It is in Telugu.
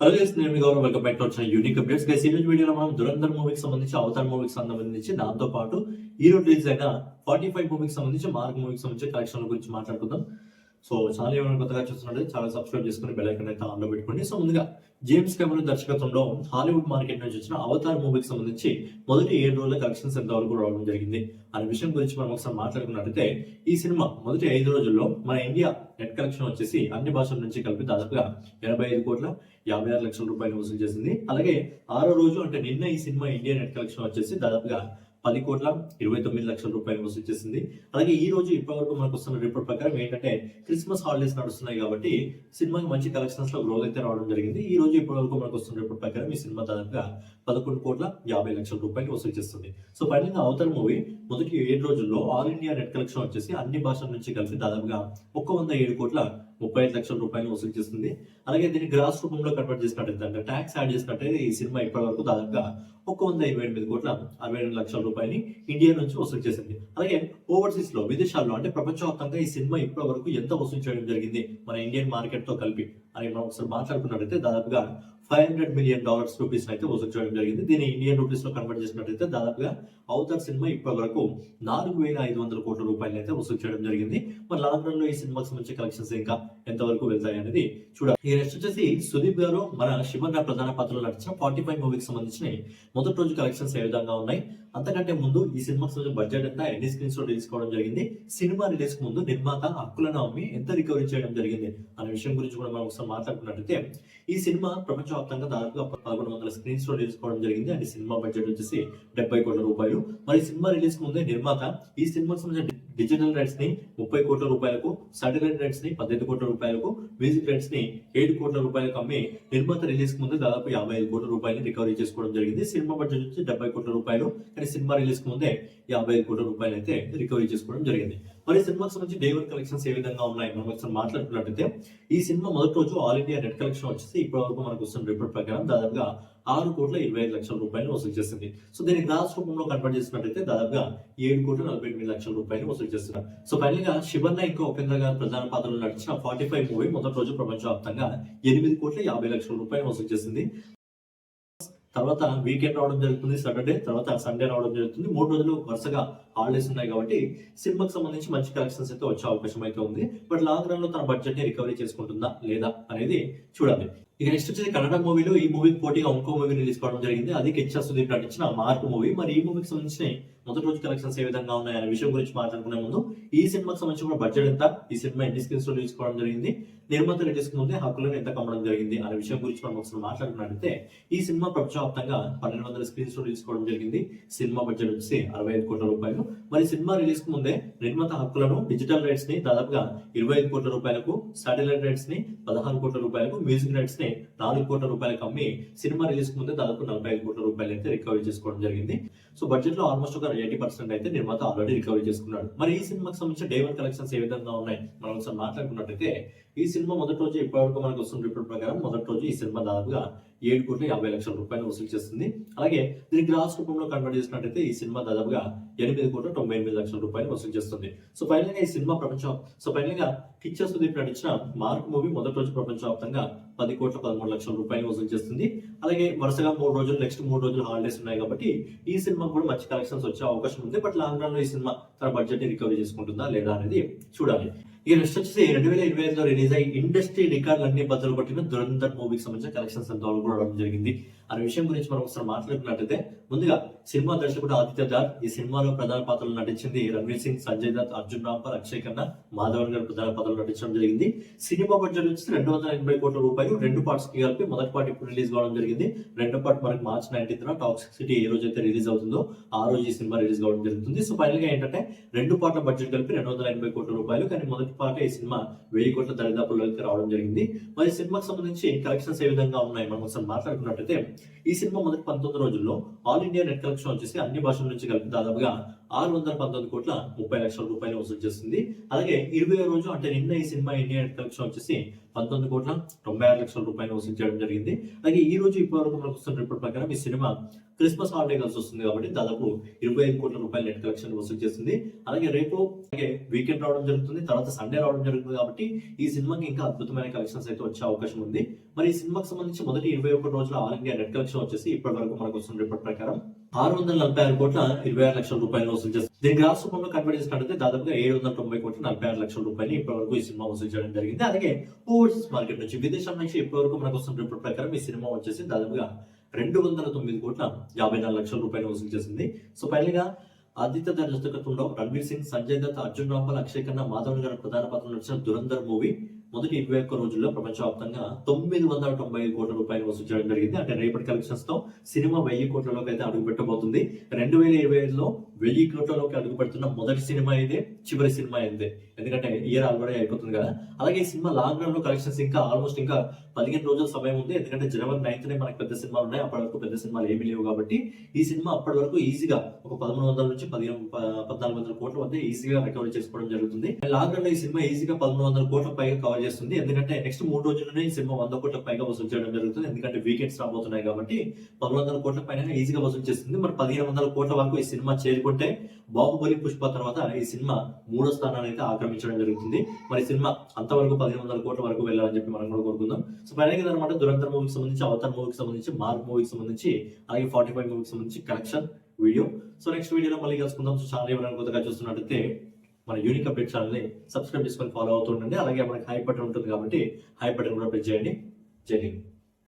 హలో గైస్ నేను మీ గౌరవ్ వెల్కమ్ బ్యాక్ టు వచ్చిన యూనిక్ అప్డేట్స్ గైస్ ఈ రోజు వీడియోలో మనం దురంధర్ మూవీకి సంబంధించి అవతార్ మూవీకి సంబంధించి దాంతో పాటు ఈ రోజు రిలీజ్ అయిన ఫార్టీ ఫైవ్ మూవీకి సంబంధించి మార్క్ మూవీకి సంబంధించి కలెక్షన్ గురించి మాట్లాడుకుందాం సో ఛానల్ ఏమైనా కొత్తగా చూస్తున్నట్టు చాలా సబ్స్క్రైబ్ చేసుకుని బెల్ ఐకన్ అయితే ఆన్లో పెట్టుకోండి. సో ముందుగా జేమ్స్ కెమెరన్ దర్శకత్వంలో హాలీవుడ్ మార్కెట్ నుంచి వచ్చిన అవతార్ మూవీకి సంబంధించి మొదటి ఏడు రోజుల కలెక్షన్స్ ఎంత వరకు రావడం జరిగింది అనే విషయం గురించి మనం ఒకసారి మాట్లాడుకున్నట్టయితే ఈ సినిమా మొదటి ఐదు రోజుల్లో మన ఇండియా నెట్ కలెక్షన్ వచ్చేసి అన్ని భాషల నుంచి కలిపి దాదాపుగా ఎనభై ఐదు కోట్ల యాభై ఆరు లక్షల రూపాయలు వసూలు చేసింది. అలాగే ఆరో రోజు అంటే నిన్న ఈ సినిమా ఇండియా నెట్ కలెక్షన్ వచ్చేసి దాదాపుగా పది కోట్ల ఇరవై తొమ్మిది లక్షల రూపాయలు వసూలు చేసింది. అలాగే ఈ రోజు ఇప్పటివరకు మనకు వస్తున్న రిపోర్ట్ ప్రకారం ఏంటంటే క్రిస్మస్ హాలిడేస్ నడుస్తున్నాయి కాబట్టి సినిమాకి మంచి కలెక్షన్స్లో గ్రోత్ అయితే రావడం జరిగింది. ఈ రోజు ఇప్పటివరకు మనకు వస్తున్న రిపోర్ట్ ప్రకారం ఈ సినిమా దాదాపుగా పదకొండు కోట్ల యాభై లక్షల రూపాయలు వసూలు చేస్తుంది. సో ఫైనల్గా అవతల మూవీ మొదటి ఏడు రోజుల్లో ఆల్ ఇండియా నెట్ కలెక్షన్ వచ్చేసి అన్ని భాషల నుంచి కలిసి దాదాపుగా ఒక్క వంద ఏడు కోట్ల ముప్పై ఐదు లక్షల రూపాయలు వసూలు చేస్తుంది. అలాగే దీన్ని గ్రాస్ రూపంలో కన్వర్ట్ చేసినట్టయితే అంటే ట్యాక్స్ యాడ్ చేసినట్టయితే ఈ సినిమా ఇప్పటి వరకు దాదాపుగా ఒక వంద ఇరవై ఎనిమిది కోట్ల అరవై రెండు లక్షల రూపాయలని ఇండియా నుంచి వసూలు చేసింది. అలాగే ఓవర్సీస్లో విదేశాల్లో అంటే ప్రపంచవ్యాప్తంగా ఈ సినిమా ఇప్పటి వరకు ఎంత వసూలు చేయడం జరిగింది మన ఇండియన్ మార్కెట్తో కలిపి. అని మనం ఒకసారి మాట్లాడుకున్నట్టయితే దాదాపుగా five hundred million dollars rupees అయితే వసూలు చేయడం జరిగింది. దీన్ని ఇండియన్ రూపీస్లో కన్వర్ట్ చేసినట్టయితే దాదాపుగా అవతార్ సినిమా ఇప్పటి వరకు నాలుగు వేల ఐదు వందల కోట్ల రూపాయలు అయితే వసూలు చేయడం జరిగింది. మరి లాంగ్లో ఈ సినిమాకి సంబంధించిన కలెక్షన్స్ ఇంకా ఎంతవరకు వెళ్తాయి అనేది చూడాలి. ఈ నెక్స్ట్ వచ్చేసి సుదీప్ గారు మన శివన్న ప్రధాన పాత్రలో నటించిన ఫార్టీ ఫైవ్ మూవీకి సంబంధించిన మొదటి రోజు కలెక్షన్స్ ఏ విధంగా ఉన్నాయి? అంతకంటే ముందు ఈ సినిమాకి సంబంధించిన బడ్జెట్ ఎంత? ఎన్ని స్క్రీన్స్లో రిలీజ్ కావడం జరిగింది? సినిమా రిలీజ్కు ముందు నిర్మాత హక్కులను అమ్మి ఎంత రికవరీ చేయడం జరిగింది? అనే విషయం గురించి కూడా మనం ఒకసారి మాట్లాడుకున్నట్టయితే ఈ సినిమా ప్రపంచవ్యాప్తంగా దాదాపుగా పదకొండు వందల స్క్రీన్స్లో రిలీజ్ కావడం జరిగింది. అండ్ సినిమా బడ్జెట్ వచ్చేసి డెబ్బై కోట్ల రూపాయలు. మరి సినిమా రిలీజ్కు ముందే నిర్మాత ఈ సినిమాకి సంబంధించిన డిజిటల్ రైట్స్ని ముప్పై కోట్ల రూపాయలకు సాటిలైట్ రైట్స్ని పద్దెనిమిది కోట్ల రూపాయలకు మ్యూజిక్ రైట్స్ని ఏడు కోట్ల రూపాయలకు అమ్మి నిర్మాత రిలీజ్కు ముందు దాదాపు యాభై ఐదు కోట్ల రూపాయలు రికవరీ చేసుకోవడం జరిగింది. సినిమా బడ్జెట్ వచ్చి డెబ్బై కోట్ల రూపాయలు. కానీ సినిమా రిలీజ్కు ముందే యాభై ఐదు కోట్ల రూపాయలు అయితే రికవరీ చేసుకోవడం జరిగింది. మరి సినిమాకి సంబంధించి డే వన్ కలెక్షన్స్ ఏ విధంగా ఉన్నాయి? మనం ఒకసారి మాట్లాడుకున్నట్టయితే ఈ సినిమా మొదటి రోజు ఆల్ ఇండియా నెట్ కలెక్షన్ వచ్చేసి ఇప్పటి వరకు మనకు వస్తున్న రిపోర్ట్ ప్రకారం దాదాపుగా ఆరు కోట్ల ఇరవై ఐదు లక్షల రూపాయలు వసూలు చేసింది. సో దీన్ని గ్రాస్ రూపంలో కన్వర్ట్ చేసినట్టయితే దాదాపుగా ఏడు కోట్ల నలభై ఎనిమిది లక్షల రూపాయలు వసూలు చేస్తున్నారు. సో ఫైనల్గా శివన్న ఇంకా ఉపేంద్ర గారు ప్రధాన పాత్రలో నటించిన ఫార్టీ ఫైవ్ మూవీ మొదటి రోజు ప్రపంచవ్యాప్తంగా ఎనిమిది కోట్ల యాభై లక్షల రూపాయలు వసూలు చేసింది. తర్వాత వీకెండ్ రావడం జరుగుతుంది సాటర్డే తర్వాత సండే రావడం జరుగుతుంది. మూడు రోజులు వరుసగా హాలిడేస్ ఉన్నాయి కాబట్టి సినిమాకి సంబంధించి మంచి కలెక్షన్స్ అయితే వచ్చే అవకాశం అయితే ఉంది. బట్ లాంగ్ రన్లో తన బడ్జెట్ని రికవరీ చేసుకుంటుందా లేదా అనేది చూడాలి. ఇక నెక్స్ట్ వచ్చేసి కన్నడ మూవీలో ఈ మూవీకి పోటీగా ఇంకో మూవీ రిలీజ్ కావడం జరిగింది. అది కిచ్చా సుదీప్ నటించిన మార్క్ మూవీ మరి ఈ మూవీకి సంబంధించిన మొదటి రోజు కలెక్షన్స్ ఏ విధంగా ఉన్నాయి అనే విషయం గురించి మాట్లాడుకునే ముందు ఈ సినిమాకి సంబంధించి కూడా బడ్జెట్ ఎంత? ఈ సినిమా ఎన్ని స్క్రీన్స్లో రిలీజ్ కావడం జరిగింది? నిర్మాత రిలీజ్ ముందే హక్కులను ఎంత కమ్మడం జరిగింది? అనే విషయం గురించి మనం ఒకసారి మాట్లాడుకున్నట్లయితే ఈ సినిమా ప్రపంచవ్యాప్తంగా పన్నెండు వందల స్క్రీన్స్లో రిలీజ్ కావడం జరిగింది. సినిమా బడ్జెట్ వచ్చి అరవై ఐదు కోట్ల రూపాయలు. మరి సినిమా రిలీజ్కు ముందే నిర్మాత హక్కులను డిజిటల్ రైట్స్ని దాదాపుగా ఇరవై ఐదు కోట్ల రూపాయలకు సాటిలైట్ రైట్స్ని పదహారు కోట్ల రూపాయలకు మ్యూజిక్ రైట్స్ని నాలుగు కోట్ల రూపాయలకు అమ్మి సినిమా రిలీజ్కు ముందే దాదాపు నలభై ఐదు కోట్ల రూపాయలు అయితే రికవరీ చేసుకోవడం జరిగింది. సో బడ్జెట్లో ఆల్మోస్ట్ ఒక ఎయిటీ పర్సెంట్ అయితే నిర్మాత ఆల్రెడీ రికవరీ చేసుకున్నాడు. మరి ఈ సినిమాకి సంబంధించిన డే వన్ కలెక్షన్స్ ఏ విధంగా ఉన్నాయి? మనం ఒకసారి మాట్లాడుకున్నట్టయితే ఈ సినిమా మొదటి రోజు ఇప్పటివరకు మనకు వస్తున్న రిపోర్ట్ ప్రకారం మొదటి రోజు ఈ సినిమా దాదాపుగా ఏడు కోట్ల యాభై లక్షల రూపాయలు వసూలు చేస్తుంది. అలాగే దీని గ్రాస్ రూపంలో కన్వర్ట్ చేసినట్టయితే ఈ సినిమా దాదాపుగా ఎనిమిది కోట్ల తొంభై ఎనిమిది లక్షల రూపాయలు వసూలు చేస్తుంది. సో ఫైనల్గా ఈ సినిమా ప్రపంచం సో ఫైనల్గా కిచ్చర్ సుదీప్ నటించిన మార్క్ మూవీ మొదటి రోజు ప్రపంచవ్యాప్తంగా పది కోట్ల పదమూడు లక్షల రూపాయలు వసూలు చేస్తుంది. అలాగే వరుసగా మూడు రోజులు నెక్స్ట్ మూడు రోజులు హాలిడేస్ ఉన్నాయి కాబట్టి ఈ సినిమా కూడా మంచి కలెక్షన్స్ వచ్చే అవకాశం ఉంది. బట్ లాంగ్ రన్లో ఈ సినిమా తన బడ్జెట్ని రికవరీ చేసుకుంటుందా లేదా అనేది చూడాలి. ఈ నెక్స్ట్ వచ్చేసి రెండు వేల ఇరవై ఐదులో రిలీజ్ అయ్యి ఇండస్ట్రీ రికార్డులు అన్ని బద్దలు కొట్టిన దురంధర్ మూవీకి సంబంధించిన కలెక్షన్స్ అంతా కూడా రావడం జరిగింది. అనే విషయం గురించి మనం ఒకసారి మాట్లాడుకున్నట్టయితే ముందుగా సినిమా దర్శకుడు ఆదిత్య దార్ ఈ సినిమాలో ప్రధాన పాత్రలు నటించింది రణవీర్ సింగ్ సంజయ్ దత్ అర్జున్ రాంపర్ అక్షయ్ ఖన్నా మాధవన్ గారు ప్రధాన పాత్రలు నటించడం జరిగింది. సినిమా బడ్జెట్ వచ్చి రెండు వందల ఎనభై కోట్ల రూపాయలు రెండు పార్ట్స్కి కలిపి మొదటి పార్ట్ ఇప్పుడు రిలీజ్ కావడం జరిగింది. రెండో పార్ట్ మనకి మార్చ్ నైన్టీన్త్ టాక్సిక్ సిటీ ఏ రోజు అయితే రిలీజ్ అవుతుందో ఆ రోజు ఈ సినిమా రిలీజ్ కావడం జరుగుతుంది. సో ఫైనల్గా ఏంటంటే రెండు పార్ట్ల బడ్జెట్ కలిపి రెండు వందల ఎనభై కోట్ల రూపాయలు కానీ మొదటి పార్ట్ ఈ సినిమా వెయ్యి కోట్ల దరిదాపుల్లో రావడం జరిగింది. మరి సినిమాకి సంబంధించి కలెక్షన్స్ ఏ విధంగా ఉన్నాయి? మనం ఒకసారి మాట్లాడుకున్నట్టయితే ఈ సినిమా మొదటి పంతొమ్మిది రోజుల్లో ఆల్ ఇండియా నెట్ కలెక్షన్ వచ్చేసి అన్ని భాషల నుంచి కలిపి దాదాపుగా ఆరు వందల పంతొమ్మిది కోట్ల ముప్పై లక్షల రూపాయలు వసూలు చేస్తుంది. అలాగే ఇరవై రోజు అంటే నిన్న ఈ సినిమా ఇండియా కలెక్షన్ వచ్చేసి పంతొమ్మిది కోట్ల తొంభై ఆరు లక్షల రూపాయలు వసూలు చేయడం జరిగింది. అలాగే ఈ రోజు ఇప్పటి వరకు మనకు వస్తున్న రిపోర్ట్ ప్రకారం ఈ సినిమా క్రిస్మస్ హాలిడే కలిసి వస్తుంది కాబట్టి దాదాపు ఇరవై ఐదు కోట్ల రూపాయల నెట్ కలెక్షన్ వసూలు చేస్తుంది. అలాగే రేపు అలాగే వీకెండ్ రావడం జరుగుతుంది. తర్వాత సండే రావడం జరుగుతుంది కాబట్టి ఈ సినిమాకి ఇంకా అద్భుతమైన కలెక్షన్స్ అయితే వచ్చే అవకాశం ఉంది. మరి ఈ సినిమాకి సంబంధించి మొదటి ఇరవై ఒకటి రోజుల ఆల్ ఇండియా నెట్ కలెక్షన్ వచ్చేసి ఇప్పటి వరకు మనకు వస్తున్న రిపోర్ట్ ప్రకారం ఆరు వందల నలభై ఆరు కోట్ల ఇరవై ఆరు లక్షల రూపాయలు వసూలు చేస్తుంది దీనికి గ్రాస్ రూపంలో కన్వర్ట్ చేసినట్లయితే దాదాపుగా ఏడు వందల తొంభై కోట్ల నలభై ఆరు లక్షల రూపాయలు ఇప్పటి వరకు ఈ సినిమా వసూలు చేయడం జరిగింది. అలాగే ఓవర్సీస్ మార్కెట్ నుంచి విదేశం నుంచి ఇప్పటివరకు మనకు వస్తున్న రిపోర్ట్ ప్రకారం ఈ సినిమా వచ్చేసి దాదాపుగా రెండు వందల తొమ్మిది కోట్ల యాభై నాలుగు లక్షల రూపాయలు వసూలు చేసింది. సో ఫైనల్గా ఆదిత్య దర్శకత్వంలో రణ్వీర్ సింగ్ సంజయ్ దత్ అర్జున్ రాంపాల్ అక్షయ్ ఖన్నా మాధవన్ గారి ప్రధాన పాత్ర నడిచిన దురంధర్ మూవీ మొదటి ఇరవై ఒక్క రోజుల్లో ప్రపంచవ్యాప్తంగా తొమ్మిది వందల తొంభై ఐదు కోట్ల రూపాయలు వసూలు చేయడం జరిగింది. అంటే రేపటి కలెక్షన్స్తో సినిమా వెయ్యి కోట్లలోకి అయితే అడుగు పెట్టబోతుంది. రెండు వేల ఇరవై ఐదులో వెయ్యి కోట్లలోకి అడుగు పెడుతున్న మొదటి సినిమా ఇదే చివరి సినిమా ఇదే. ఎందుకంటే ఇయర్ ఆల్రెడీ అయిపోతుంది కదా. అలాగే ఈ సినిమా లాంగ్ రన్లో కలెక్షన్స్ ఇంకా ఆల్మోస్ట్ ఇంకా పదిహేను రోజుల సమయం ఉంది. ఎందుకంటే జనవరి నైన్త్ నే మనకి పెద్ద సినిమాలు ఉన్నాయి. అప్పటి వరకు పెద్ద సినిమాలు ఏమీ లేవు కాబట్టి ఈ సినిమా అప్పటి వరకు ఈజీగా ఒక పదమూడు వందల నుంచి పదిహేను పద్నాలుగు వందల కోట్ల వద్ద ఈజీగా రికవరీ చేసుకోవడం జరుగుతుంది. లాంగ్ రన్లో ఈ సినిమా ఈజీగా పదమూడు వందల కోట్ల పైగా కవర్ చేస్తుంది. ఎందుకంటే నెక్స్ట్ మూడు రోజుల్లోనే ఈ సినిమా వంద కోట్ల పైగా వసూలు చేయడం జరుగుతుంది. ఎందుకంటే వీకెండ్స్ రాబోతున్నాయి కాబట్టి పదమూడు వందల కోట్ల పైన ఈజీగా వసూలు చేస్తుంది. మరి పదిహేను వందల కోట్ల వరకు ఈ సినిమా చేరుకుంటే బాహుబలి పుష్ప తర్వాత ఈ సినిమా మూడో స్థానాన్ని అయితే ఆక్రమించడం జరుగుతుంది. మరి సినిమా అంతవరకు పదిహేను వందల కోట్ల వరకు వెళ్ళాలని చెప్పి మనం కూడా కోరుకుందాం. సో ఫైనల్ అనమాట దురంధర్ మూవీకి సంబంధించి అవతార్ మూవీకి సంబంధించి మార్క్ మూవీకి సంబంధించి అలాగే ఫార్టీ ఫైవ్ మూవీకి సంబంధించి కలెక్షన్ వీడియో. సో నెక్స్ట్ వీడియోలో మళ్ళీ కలుసుకుందాం. సో ఛానల్ ఎవరైనా కొత్తగా చూస్తున్నట్టయితే మన యూనిక్ అప్డేట్ ఛానల్ని సబ్స్క్రైబ్ చేసుకొని ఫాలో అవుతుండండి అలాగే మనకి హై బటన్ ఉంటుంది కాబట్టి హై బటన్ కూడా ప్రెస్ చేయండి. జై